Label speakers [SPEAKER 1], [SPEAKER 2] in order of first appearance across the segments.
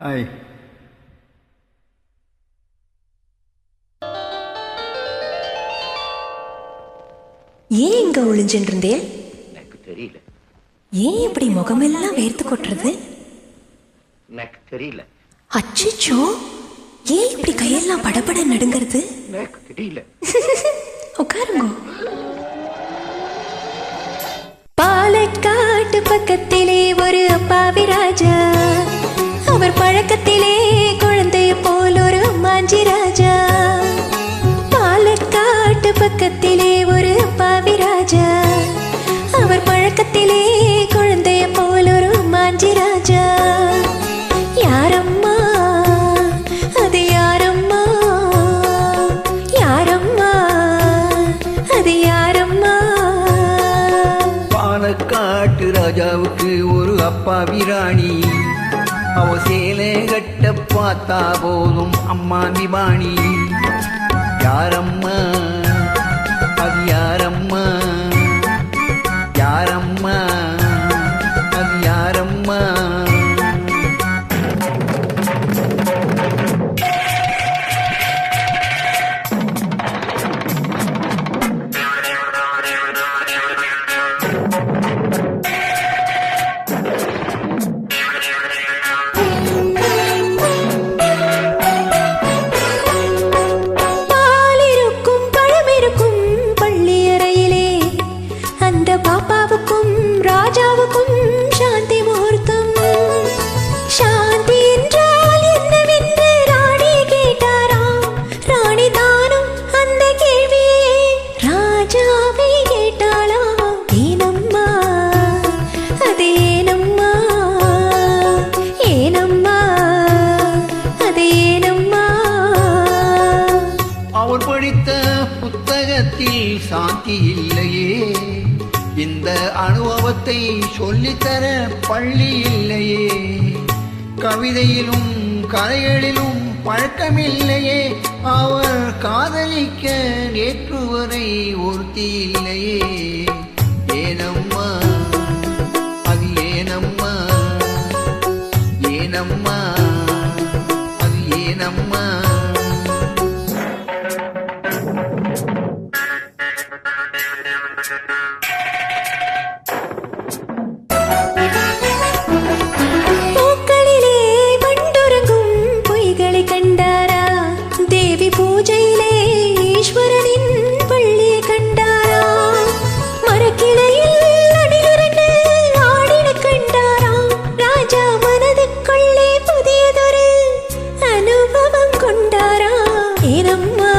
[SPEAKER 1] ஐ
[SPEAKER 2] ஏன் இங்க ஒளிஞ்சுட்டு இருந்தேன்
[SPEAKER 3] எனக்கு தெரியல.
[SPEAKER 2] ஏன் இப்படி முகமெல்லாம் வேர்த்து கொட்டுறது?
[SPEAKER 3] எனக்கு தெரியல.
[SPEAKER 2] அச்சிச்சோ. ஏன் இப்படி கையெல்லாம் படபட நடுங்கிறது?
[SPEAKER 3] எனக்கு தெரியல.
[SPEAKER 2] உட்காருங்க. பாலக்காட்டு பக்கத்திலே ஒரு அப்பாவி ராஜா.
[SPEAKER 1] நாட்டு ராஜாவுக்கு ஒரு அப்பா விராணி. அவ சேலை கட்ட பார்த்தா போதும் அம்மா நிபாணி யாரம்மா
[SPEAKER 2] உள்ளத்தில் சாந்தி
[SPEAKER 1] இல்லையே. இந்த அனுபவத்தை சொல்லித்தர பள்ளி இல்லையே. கவிதையிலும் கதைகளிலும் பழக்கமில்லையே. அவர் காதலிக்க நேற்று வரை ஒருத்தி இல்லையே. ஏனம்மா
[SPEAKER 2] பூஜையிலே ஈஸ்வரனின் பள்ளியை கண்டாரா? மரக்கிளையில் அணிலிரண்டு ஆடின கண்டாரா? ராஜா மனதுக்குள்ளே புதியதொரு அனுபவம் கொண்டாரா? ஏனம்மா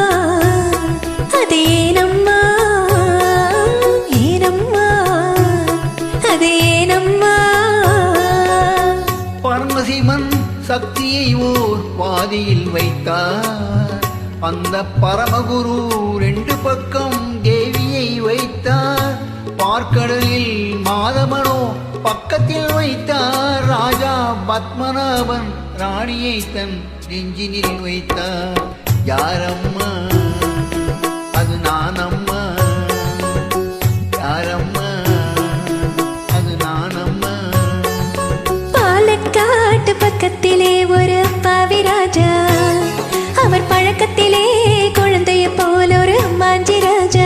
[SPEAKER 2] அது ஏனம்மா ஏனம்மா அது ஏனம்மா.
[SPEAKER 1] பரமசிவன் சக்தியை ஓர் பாதியில் வைத்தார். அந்த பரமகுரு ரெண்டு பக்கம் தேவியை வைத்தார். பார்க்கடலில் மாதவனோ பக்கத்தில் வைத்தார். ராஜா பத்மநாபன் ராணியை தன் நெஞ்சினில் வைத்தார். யாரம்மா? அது நானம்மா? யாரம்மா? அது நானம்மா?
[SPEAKER 2] பாலக்காட்டு பக்கத்திலே ஒரு பாவிராஜா அவர் பழக்கத்திலே குழந்தைய போல ஒரு அம்மாஞ்சி ராஜா.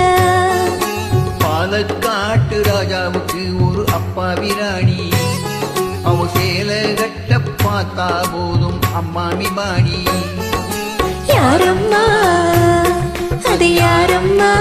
[SPEAKER 1] பாலக்காட்டு ராஜாவுக்கு ஒரு அப்பாவி ராணி அவ சேல கட்ட பார்த்தா போதும் அம்மாமி பாணி யாரம்மா? அது யாரம்மா?